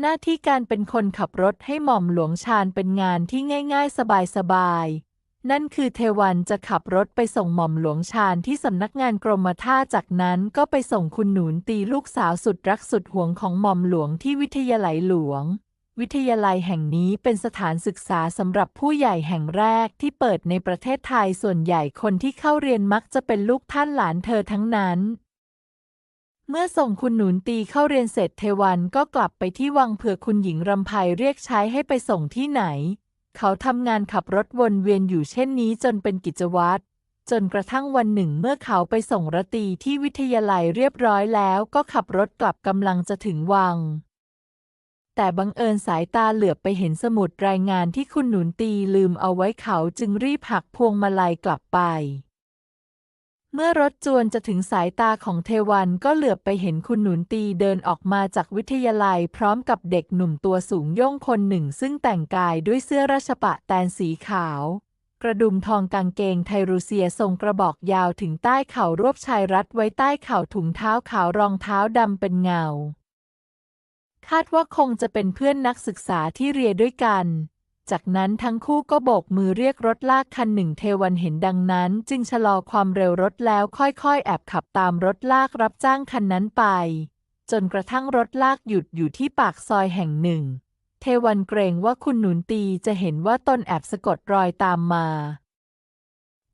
หน้าที่การเป็นคนขับรถให้หม่อมหลวงชาญเป็นงานที่ง่าย ๆ สบายๆ นั่นคือเทวันจะขับรถไปส่งหม่อมหลวงชาญที่สำนักงานกรมท่าจากนั้นก็ไปส่งคุณหนูนตีลูกสาวสุดรักสุดห่วงของหม่อมหลวงที่วิทยาลัยหลวง วิทยาลัยแห่งนี้เป็นสถานศึกษาสำหรับผู้ใหญ่แห่งแรกที่เปิดในประเทศไทยส่วนใหญ่คนที่เข้าเรียนมักจะเป็นลูกท่านหลานเธอทั้งนั้น เมื่อส่งคุณหนุนตีเข้าเรียนเสร็จเทวันก็กลับไปที่วังเผื่อคุณหญิงรำไพเรียกใช้ให้ไปส่งที่ไหน เขาทำงานขับรถวนเวียนอยู่เช่นนี้จนเป็นกิจวัตรจนกระทั่งวันหนึ่งเมื่อเขาไปส่งรตีที่วิทยาลัยเรียบร้อยแล้วก็ขับรถกลับกำลังจะถึงวัง แต่บังเอิญสายตาเหลือบไปเห็นสมุดรายงานที่คุณหนุนตีลืมเอาไว้เขาจึงรีบหักพวงมาลัยกลับไป เมื่อรถจวนจะถึงสายตาของเทวันก็เหลือบไปเห็นคุณหนุนตีเดินออกมาจากวิทยาลัย พร้อมกับเด็กหนุ่มตัวสูงโย่งคนหนึ่ง ซึ่งแต่งกายด้วยเสื้อราชปะแตนสีขาว กระดุมทองกางเกงไทรูเซียทรงกระบอกยาวถึงใต้เข่ารวบชายรัดไว้ใต้เข่าถุงเท้าขาวรองเท้าดำเป็นเงา คาดว่าคงจะเป็นเพื่อนนักศึกษาที่เรียนด้วยกัน จากนั้นทั้งคู่ก็โบกมือเรียกรถลากคันหนึ่งเทวันเห็นดังนั้น จึงชะลอความเร็วรถแล้วค่อยๆ แอบขับตามรถลากรับจ้างคันนั้นไป จนกระทั่งรถลากหยุดอยู่ที่ปากซอยแห่งหนึ่ง เทวันเกรงว่าคุณหนุนตีจะเห็นว่าตนแอบสะกดรอยตามมา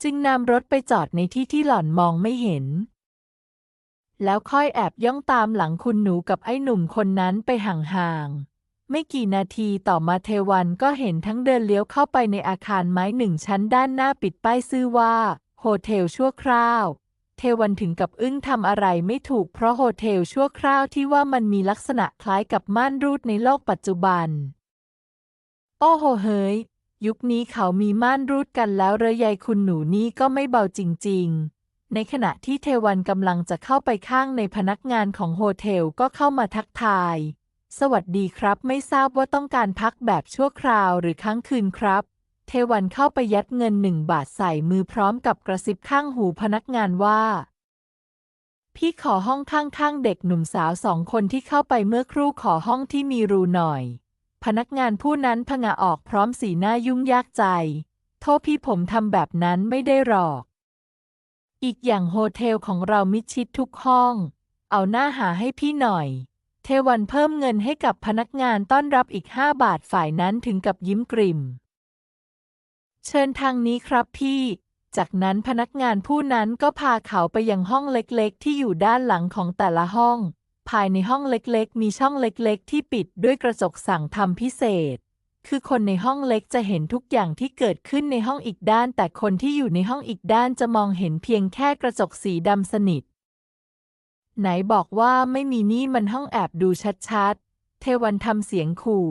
จึงนำรถไปจอดในที่ที่หล่อนมองไม่เห็น แล้วค่อยแอบย่องตามหลังคุณหนูกับไอ้หนุ่มคนนั้นไปห่างๆ ไม่กี่นาทีต่อมาเทวันก็เห็นทั้งเดินเลี้ยวเข้าไปในอาคารไม้หนึ่งชั้นด้านหน้าปิดป้ายชื่อว่า โฮเทลชั่วคราว เทวันถึงกับอึ้งทำอะไรไม่ถูกเพราะโฮเทลชั่วคราวที่ว่ามันมีลักษณะคล้ายกับม่านรูดในโลกปัจจุบัน โอ้โหเฮ้ยยุคนี้เขามีม่านรูดกันแล้วเรยายคุณหนูนี่ก็ไม่เบาจริง ๆในขณะที่เทวันกำลังจะเข้าไปข้างในพนักงานของโฮเทลก็เข้ามาทักทาย สวัสดีครับ ไม่ทราบว่าต้องการพักแบบชั่วคราวหรือค้างคืนครับ เทวันเข้าไปยัดเงินหนึ่งบาทใส่มือพร้อมกับกระซิบข้างหูพนักงานว่า พี่ขอห้องข้างๆเด็กหนุ่มสาวสองคนที่เข้าไปเมื่อครู่ขอห้องที่มีรูหน่อย พนักงานผู้นั้นผงะออกพร้อมสีหน้ายุ่งยากใจ โทษพี่ผมทำแบบนั้นไม่ได้หรอก อีกอย่างโฮเทลของเรามิดชิดทุกห้อง เอาหน้าหาให้พี่หน่อย ทวันเพิ่มเงินให้กับพนักงานต้อนรับอีกห้าบาทฝ่ายนั้นถึงกับยิ้มกริม เชิญทางนี้ครับพี่ จากนั้นพนักงานผู้นั้นก็พาเขาไปยังห้องเล็กๆ ที่อยู่ด้านหลังของแต่ละห้อง ภายในห้องเล็กๆ มีช่องเล็กๆ ที่ปิดด้วยกระจกสั่งทำพิเศษ คือคนในห้องเล็กจะเห็นทุกอย่างที่เกิดขึ้นในห้องอีกด้าน แต่คนที่อยู่ในห้องอีกด้านจะมองเห็นเพียงแค่กระจกสีดำสนิท ไหนบอกว่าไม่มีนี่มันห้องแอบดูชัดๆ เทวันทำเสียงขู่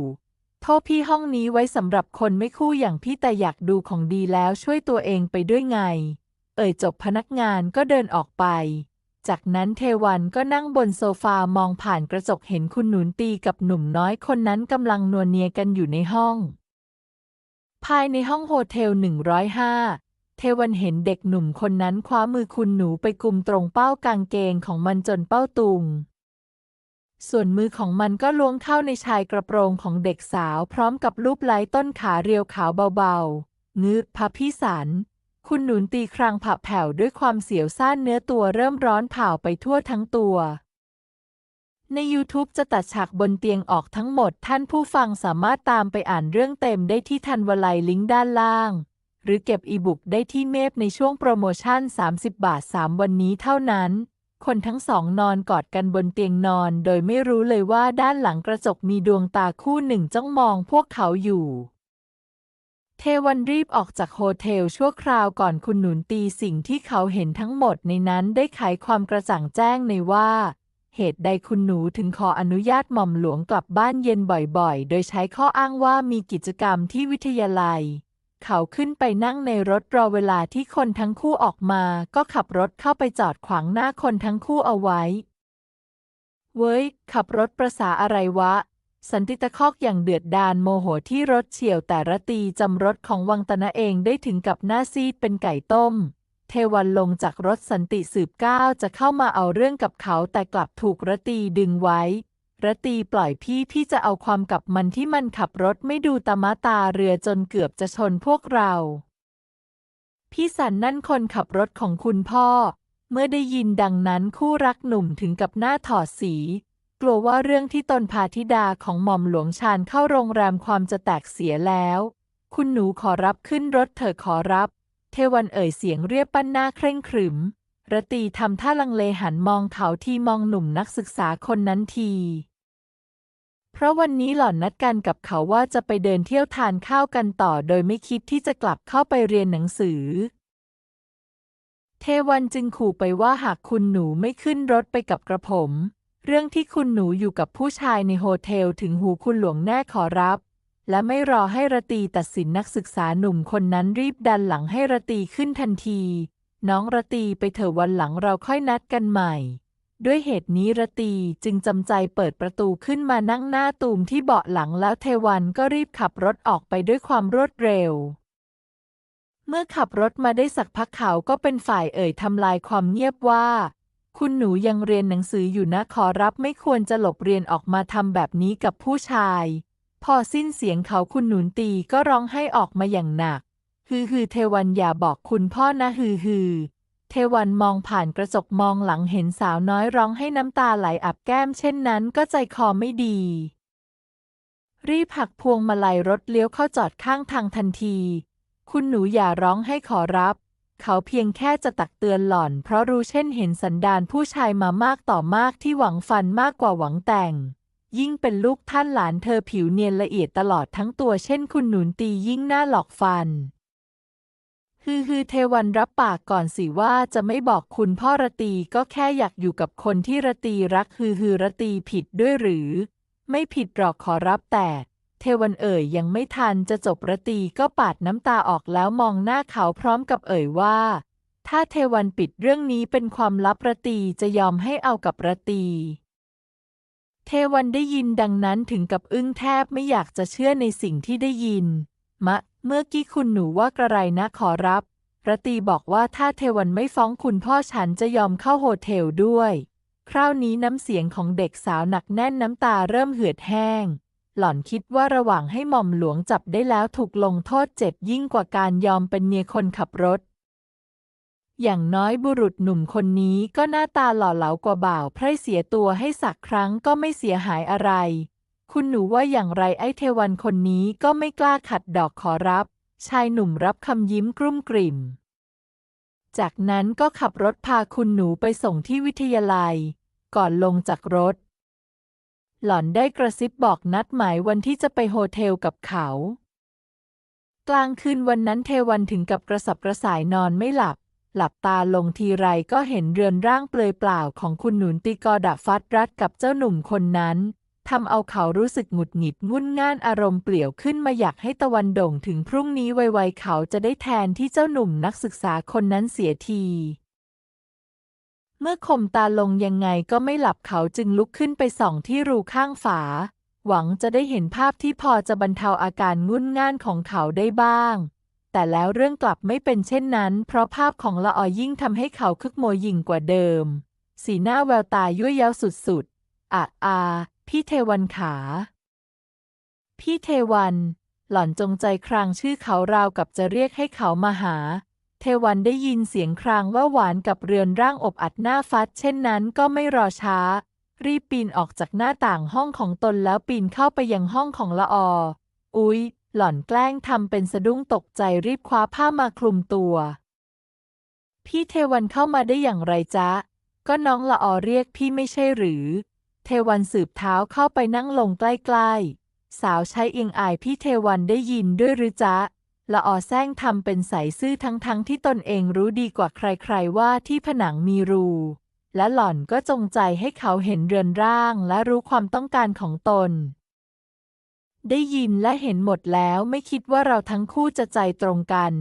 โทษพี่ห้องนี้ไว้สำหรับคนไม่คู่อย่างพี่แต่อยากดูของดีแล้วช่วยตัวเองไปด้วยไง เอ่ยจบพนักงานก็เดินออกไป จากนั้นเทวันก็นั่งบนโซฟามองผ่านกระจกเห็นคุณหนุนตีกับหนุ่มน้อยคนนั้นกำลังนวเนียกันอยู่ในห้อง ภายในห้องโฮเทล 105 เทวันเห็นเด็กหนุ่มคนนั้นคว้ามือคุณหนูไปกุมตรงเป้ากางเกงของมันจนเป้าตุง ส่วนมือของมันก็ล้วงเข้าในชายกระโปรงของเด็กสาวพร้อมกับลูบไล้ต้นขาเรียวขาวเบาๆ งืดพระพี่สัน คุณหนุนตีครางผับแผ่วด้วยความเสียวซ่านเนื้อตัวเริ่มร้อนเผาไปทั่วทั้งตัวใน YouTube จะตัดฉากบนเตียงออกทั้งหมด ท่านผู้ฟังสามารถตามไปอ่านเรื่องเต็มได้ที่ทันวลัยลิงก์ด้านล่าง หรือเก็บอีบุ๊กได้ที่เมพในช่วงโปรโมชั่น 30 บาท 3 วันนี้เท่านั้น คนทั้งสองนอนกอดกันบนเตียงนอน โดยไม่รู้เลยว่าด้านหลังกระจกมีดวงตาคู่หนึ่งจ้องมองพวกเขาอยู่ เทวันรีบออกจากโฮเทลชั่วคราวก่อนคุณหนุนตีสิ่งที่เขาเห็นทั้งหมดในนั้นได้ไขความกระจ่างแจ้งในว่าเหตุใดคุณหนูถึงขออนุญาตหม่อมหลวงกลับบ้านเย็นบ่อยๆ โดยใช้ข้ออ้างว่ามีกิจกรรมที่วิทยาลัย เขาขึ้นไปนั่งในรถรอเวลาที่คนทั้งคู่ออกมา ก็ขับรถเข้าไปจอดขวางหน้าคนทั้งคู่เอาไว้ เว้ย ขับรถประสาอะไรวะ สันติตะคอกอย่างเดือดดาลโมโหที่รถเฉียวแต่ระตีจำรถของวังตนะเองได้ถึงกับหน้าซีดเป็นไก่ต้ม เทวันลงจากรถสันติสืบก้าวจะเข้ามาเอาเรื่องกับเขาแต่กลับถูกระตีดึงไว้ ระตีปล่อยพี่พี่จะเอาความกับมันที่มันขับรถไม่ดูตามะตาเรือจนเกือบจะชนพวกเรา พี่สันนั่นคนขับรถของคุณพ่อ เมื่อได้ยินดังนั้นคู่รักหนุ่มถึงกับหน้าถอดสี กลัวว่าเรื่องที่ตนพาธิดาของหม่อมหลวงชาญเข้าโรงแรมความจะแตกเสียแล้ว คุณหนูขอรับขึ้นรถเถอะขอรับ เทวันเอ่ยเสียงเรียบปั้นหน้าเคร่งขรึม ระตีทำท่าลังเลหันมองเขาที่มองหนุ่มนักศึกษาคนนั้นที เพราะวันนี้หล่อนนัดกันกับเขาว่าจะไปเดินเที่ยวทานข้าวกันต่อ โดยไม่คิดที่จะกลับเข้าไปเรียนหนังสือ เทวันจึงขู่ไปว่าหากคุณหนูไม่ขึ้นรถไปกับกระผม เรื่องที่คุณหนูอยู่กับผู้ชายในโฮเทลถึงหูคุณหลวงแน่ขอรับ และไม่รอให้ระตีตัดสินนักศึกษาหนุ่มคนนั้นรีบดันหลังให้ระตีขึ้นทันที น้องระตีไปเถอะวันหลังเราค่อยนัดกันใหม่ ด้วยเหตุนี้ระตีจึงจำใจเปิดประตูขึ้นมานั่งหน้าตูมที่เบาะหลังแล้วเทวันก็รีบขับรถออกไปด้วยความรวดเร็ว เมื่อขับรถมาได้สักพักเขาก็เป็นฝ่ายเอ่ยทำลายความเงียบว่า คุณหนูยังเรียนหนังสืออยู่นะขอรับไม่ควรจะหลบเรียนออกมาทำแบบนี้กับผู้ชาย พอสิ้นเสียงเขาคุณหนุนตีก็ร้องให้ออกมาอย่างหนัก ฮือฮือเทวันอย่าบอกคุณพ่อนะฮือฮือ เทวันมองผ่านกระจกมองหลังเห็นสาวน้อยร้องให้น้ำตาไหลอับแก้มเช่นนั้นก็ใจคอไม่ดี รีบหักพวงมาลัยรถเลี้ยวเข้าจอดข้างทางทันที คุณหนูอย่าร้องให้ขอรับ เขาเพียงแค่จะตักเตือนหล่อน เพราะรู้เช่นเห็นสันดานผู้ชายมามากต่อมากที่หวังฟันมากกว่าหวังแต่ง ยิ่งเป็นลูกท่านหลานเธอผิวเนียนละเอียดตลอดทั้งตัวเช่นคุณหนุนตียิ่งหน่าหลอกฟัน ฮือฮือเทวันรับปากก่อนสิว่าจะไม่บอกคุณพ่อระตีก็แค่อยากอยู่กับคนที่ระตีรักฮือฮือระตีผิดด้วยหรือ ไม่ผิดหรอกขอรับแต่ เทวันเอ่ยยังไม่ทันจะจบระตีก็ปาดน้ำตาออกแล้วมองหน้าเขาพร้อมกับเอ่ยว่า ถ้าเทวันปิดเรื่องนี้เป็นความลับระตีจะยอมให้เอากับระตีเทวันได้ยินดังนั้นถึงกับอึ้งแทบไม่อยากจะเชื่อในสิ่งที่ได้ยิน มะ เมื่อกี้คุณหนูว่ากระไรนะขอรับ ระตีบอกว่าถ้าเทวันไม่ฟ้องคุณพ่อฉันจะยอมเข้าโฮเทลด้วย คราวนี้น้ำเสียงของเด็กสาวหนักแน่นน้ำตาเริ่มเหือดแห้ง หล่อนคิดว่าระหว่างให้หม่อมหลวงจับได้แล้วถูกลงโทษเจ็บยิ่งกว่าการยอมเป็นเมียคนขับรถ อย่างน้อยบุรุษหนุ่มคนนี้ก็หน้าตาหล่อเหลากว่าบ่าวไพร่เสียตัวให้สักครั้งก็ไม่เสียหายอะไร คุณหนูว่าอย่างไรไอ้เทวันคนนี้ก็ไม่กล้าขัดดอกขอรับ ชายหนุ่มรับคำยิ้มกรุ่มกริ่ม จากนั้นก็ขับรถพาคุณหนูไปส่งที่วิทยาลัย ก่อนลงจากรถ หล่อนได้กระซิบบอกนัดหมายวันที่จะไปโฮเทลกับเขา กลางคืนวันนั้นเทวันถึงกับกระสับกระส่ายนอนไม่หลับ หลับตาลงทีไรก็เห็นเรือนร่างเปลือยเปล่าของคุณหนุนตีกอดะฟัดรัดกับเจ้าหนุ่มคนนั้น ทำเอาเขารู้สึกหงุดหงิดงุ่นง่านอารมณ์เปลี่ยวขึ้นมาอยากให้ตะวันโด่งถึงพรุ่งนี้ไวๆเขาจะได้แทนที่เจ้าหนุ่มนักศึกษาคนนั้นเสียที เมื่อข่มตาลงยังไงก็ไม่หลับเขาจึงลุกขึ้นไปส่องที่รูข้างฝา หวังจะได้เห็นภาพที่พอจะบรรเทาอาการงุ่นง่านของเขาได้บ้างแต่แล้วเรื่องกลับไม่เป็นเช่นนั้น เพราะภาพของละออยิ่งทำให้เขาคึกโมยยิ่งกว่าเดิม สีหน้าแววตายั่วเย้าสุดๆอะอา พี่เทวันขา พี่เทวัน หล่อนจงใจครางชื่อเขาราวกับจะเรียกให้เขามาหา เทวันได้ยินเสียงครางว่าหวานกับเรือนร่างอบอัดหน้าฟัด เช่นนั้นก็ไม่รอช้า รีบปีนออกจากหน้าต่างห้องของตนแล้วปีนเข้าไปยังห้องของละออ อุ๊ย หล่อนแกล้งทำเป็นสะดุ้งตกใจรีบคว้าผ้ามาคลุมตัว พี่เทวันเข้ามาได้อย่างไรจ๊ะ ก็น้องละออเรียกพี่ไม่ใช่หรือ เทวันสืบเท้าเข้าไปนั่งลงใกล้ๆ สาวใช้เอียงอายพี่เทวันได้ยินด้วยหรือจ๊ะละออแซงทำเป็นใสซื่อทั้งๆทที่ตนเองรู้ดีกว่าใครๆว่าที่ผนังมีรู และหล่อนก็จงใจให้เขาเห็นเรือนร่างและรู้ความต้องการของตน ได้ยินและเห็นหมดแล้วไม่คิดว่าเราทั้งคู่จะใจตรงกัน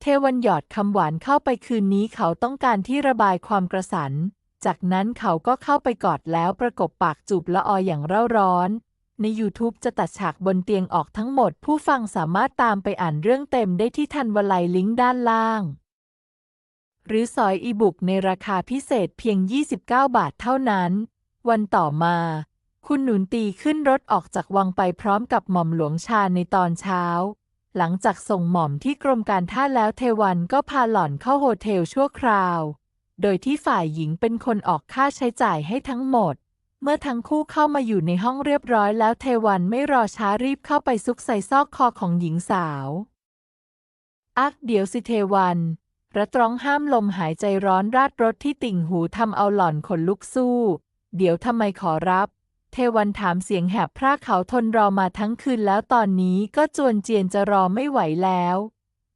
เทวันหยอดคำหวานเข้าไปคืนนี้เขาต้องการที่ระบายความกระสัน จากนั้นเขาก็เข้าไปกอดแล้วประกบปากจูบละอออย่างเร่าร้อน ใน YouTube จะตัดฉากบนเตียงออกทั้งหมด ผู้ฟังสามารถตามไปอ่านเรื่องเต็มได้ที่ทันวลัยลิงก์ด้านล่าง หรือสอยอีบุ๊กในราคาพิเศษเพียง 29 บาทเท่านั้น วันต่อมา คุณหนุนตีขึ้นรถออกจากวังไปพร้อมกับหม่อมหลวงชาในตอนเช้า หลังจากส่งหม่อมที่กรมการท่าแล้วเทวันก็พาหล่อนเข้าโฮเทลชั่วคราว โดยที่ฝ่ายหญิงเป็นคนออกค่าใช้จ่ายให้ทั้งหมด เมื่อทั้งคู่เข้ามาอยู่ในห้องเรียบร้อยแล้วเทวันไม่รอช้ารีบเข้าไปซุกใส่ซอกคอของหญิงสาว อักเดี๋ยวสิเทวันระตร้องห้ามลมหายใจร้อนราดรถที่ติ่งหูทำเอาหล่อนขนลุกสู้ เดี๋ยวทำไมขอรับ เทวันถามเสียงแหบพร่าเขาทนรอมาทั้งคืนแล้วตอนนี้ก็จวนเจียนจะรอไม่ไหวแล้ว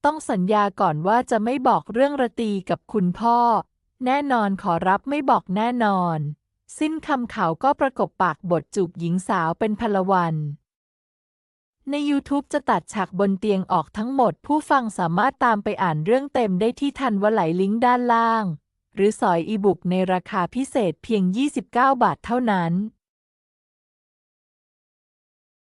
ต้องสัญญาก่อนว่าจะไม่บอกเรื่องระตีกับคุณพ่อ แน่นอนขอรับไม่บอกแน่นอน สิ้นคำเขาก็ประกบปากบทจูบหญิงสาวเป็นพลวัน ใน YouTube จะตัดฉากบนเตียงออกทั้งหมด ผู้ฟังสามารถตามไปอ่านเรื่องเต็มได้ที่ทันวไหลลิงก์ด้านล่าง หรือสอยอีบุ๊กในราคาพิเศษเพียง 29 บาทเท่านั้น